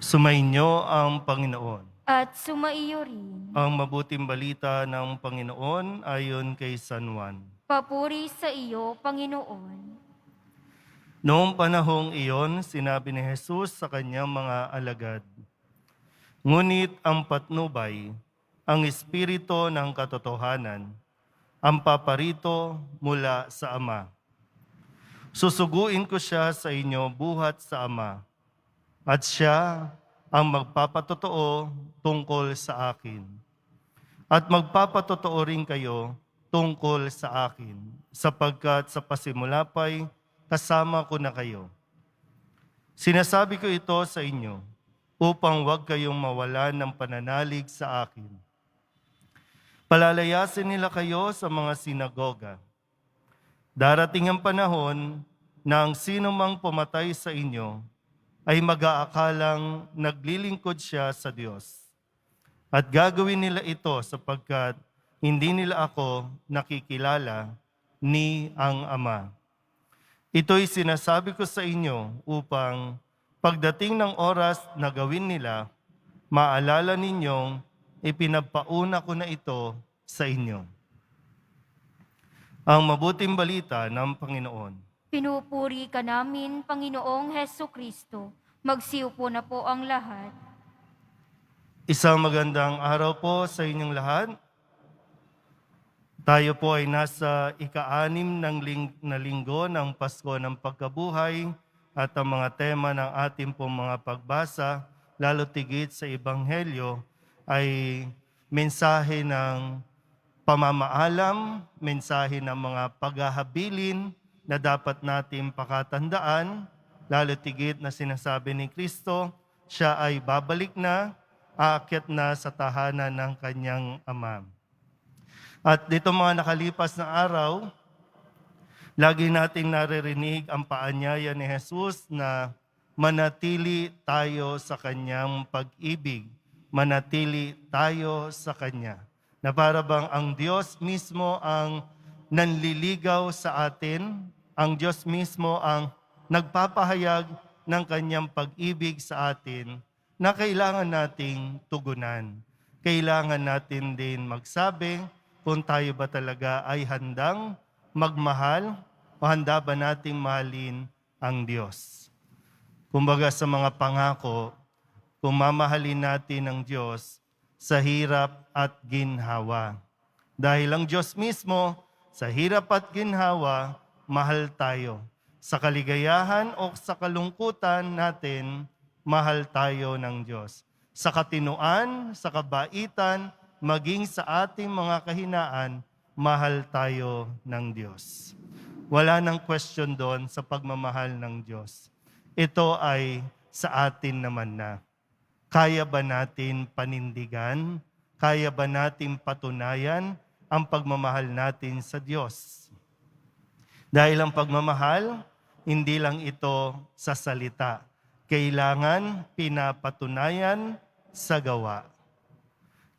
Sumainyo ang Panginoon. at sumaiyo rin. Ang mabuting balita ng Panginoon ayon kay San Juan. Papuri sa iyo, Panginoon. Noong panahong iyon, sinabi ni Jesus sa kanyang mga alagad, Ngunit ang patnubay, ang espiritu ng katotohanan, ang paparito mula sa Ama. Susuguin ko siya sa inyo buhat sa Ama, at siya ang magpapatotoo tungkol sa akin. At magpapatotoo rin kayo tungkol sa akin, sapagkat sa pasimula pa'y kasama ko na kayo. Sinasabi ko ito sa inyo upang huwag kayong mawala ng pananalig sa akin. Palalayasin nila kayo sa mga sinagoga. Darating ang panahon na ang sino mang pumatay sa inyo ay mag-aakalang naglilingkod siya sa Diyos. At gagawin nila ito sapagkat hindi nila ako nakikilala ni ang Ama. Ito'y sinasabi ko sa inyo upang pagdating ng oras na gawin nila, maalala ninyong ipinagpauna ko na ito sa inyo. Ang mabuting balita ng Panginoon. Pinupuri ka namin, Panginoong Heso Kristo. Magsiyo na po ang lahat. Isang magandang araw po sa inyong lahat. Tayo po ay nasa ika-anim ng ling- na linggo ng Pasko ng Pagkabuhay at ang mga tema ng ating pong mga pagbasa, lalo tigit sa Ebanghelyo, ay mensahe ng pamamaalam, mensahe ng mga paghahabilin na dapat natin pakatandaan, lalo tigit na sinasabi ni Kristo, siya ay babalik na, aakyat na sa tahanan ng kanyang ama. At dito mga nakalipas na araw, lagi nating naririnig ang paanyaya ni Jesus na manatili tayo sa kanyang pag-ibig. Manatili tayo sa kanya. Na para bang ang Diyos mismo ang nanliligaw sa atin, ang Diyos mismo ang nagpapahayag ng kanyang pag-ibig sa atin na kailangan nating tugunan. Kailangan natin din magsabi kung tayo ba talaga ay handang magmahal o handa ba nating mahalin ang Diyos. Kumbaga sa mga pangako, kung mamahalin natin ang Diyos sa hirap at ginhawa. Dahil ang Diyos mismo, sa hirap at ginhawa, mahal tayo. Sa kaligayahan o sa kalungkutan natin, mahal tayo ng Diyos. Sa katinuan, sa kabaitan, maging sa ating mga kahinaan, mahal tayo ng Diyos. Wala nang question doon sa pagmamahal ng Diyos. Ito ay sa atin naman na. Kaya ba natin panindigan? Kaya ba natin patunayan ang pagmamahal natin sa Diyos? Dahil ang pagmamahal, hindi lang ito sa salita. Kailangan pinapatunayan sa gawa.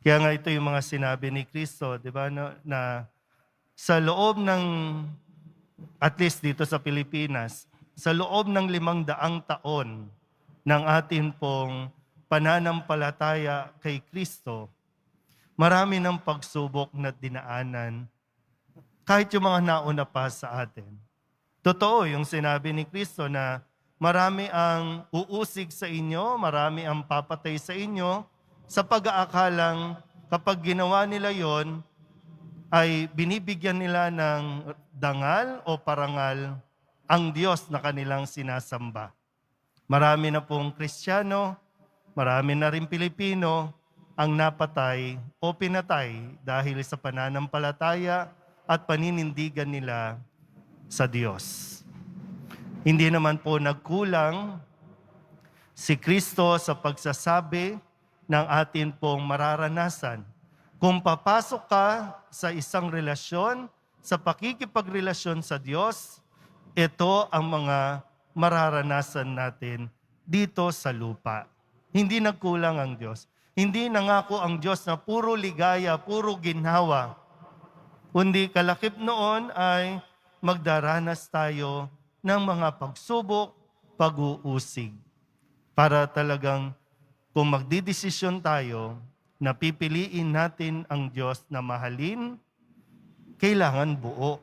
Kaya nga ito yung mga sinabi ni Kristo, di ba, na, na sa loob ng, at least dito sa Pilipinas, sa loob ng limang daang taon ng atin pong pananampalataya kay Kristo, marami ng pagsubok na dinaanan kahit yung mga nauna pa sa atin. Totoo yung sinabi ni Kristo na marami ang uusig sa inyo, marami ang papatay sa inyo, sa pag-aakalang kapag ginawa nila yon ay binibigyan nila ng dangal o parangal ang Diyos na kanilang sinasamba. Marami na pong Kristiyano, marami na rin Pilipino ang napatay o pinatay dahil sa pananampalataya at paninindigan nila sa Diyos. Hindi naman po nagkulang si Kristo sa pagsasabi ng atin pong mararanasan. Kung papasok ka sa isang relasyon, sa pakikipagrelasyon sa Diyos, ito ang mga mararanasan natin dito sa lupa. Hindi nagkulang ang Diyos. Hindi nangako ang Diyos na puro ligaya, puro ginhawa. Kundi kalakip noon ay magdaranas tayo ng mga pagsubok, pag-uusig para talagang kung magdidesisyon tayo na pipiliin natin ang Diyos na mahalin, kailangan buo.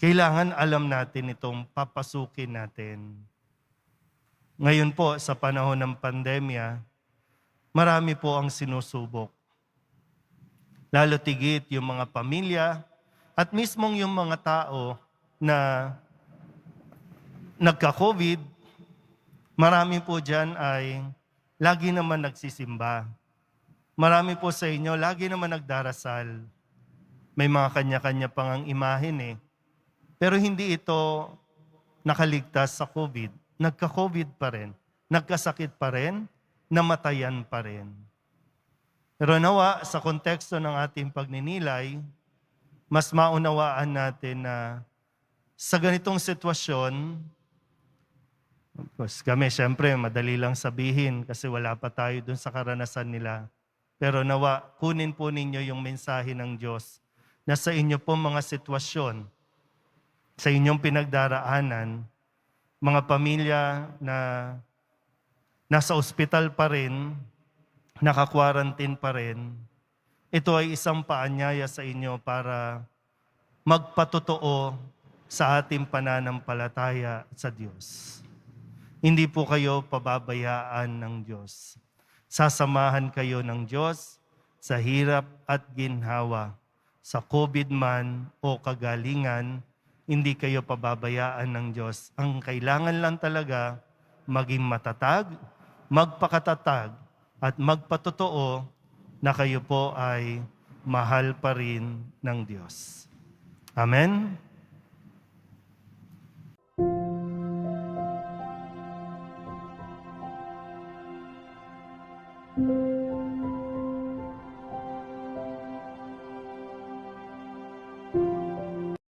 Kailangan alam natin itong papasukin natin. Ngayon po, sa panahon ng pandemya, marami po ang sinusubok. Lalo tigit yung mga pamilya at mismong yung mga tao na nagka-COVID, marami po dyan ay lagi naman nagsisimba. Marami po sa inyo, lagi naman nagdarasal. May mga kanya-kanya pang ang imahin eh. Pero hindi ito nakaligtas sa COVID. Nagka-COVID pa rin. Nagkasakit pa rin. Namatayan pa rin. Pero nawa, sa konteksto ng ating pagninilay, mas maunawaan natin na sa ganitong sitwasyon, of course, kami syempre madali lang sabihin kasi wala pa tayo dun sa karanasan nila. Pero nawa, kunin po ninyo yung mensahe ng Diyos na sa inyo po mga sitwasyon, sa inyong pinagdaraanan, mga pamilya na nasa ospital pa rin, naka-quarantine pa rin, ito ay isang paanyaya sa inyo para magpatotoo sa ating pananampalataya sa Diyos. Hindi po kayo pababayaan ng Diyos. Sasamahan kayo ng Diyos sa hirap at ginhawa. Sa COVID man o kagalingan, hindi kayo pababayaan ng Diyos. Ang kailangan lang talaga, maging matatag, magpakatatag, at magpatotoo na kayo po ay mahal pa rin ng Diyos. Amen?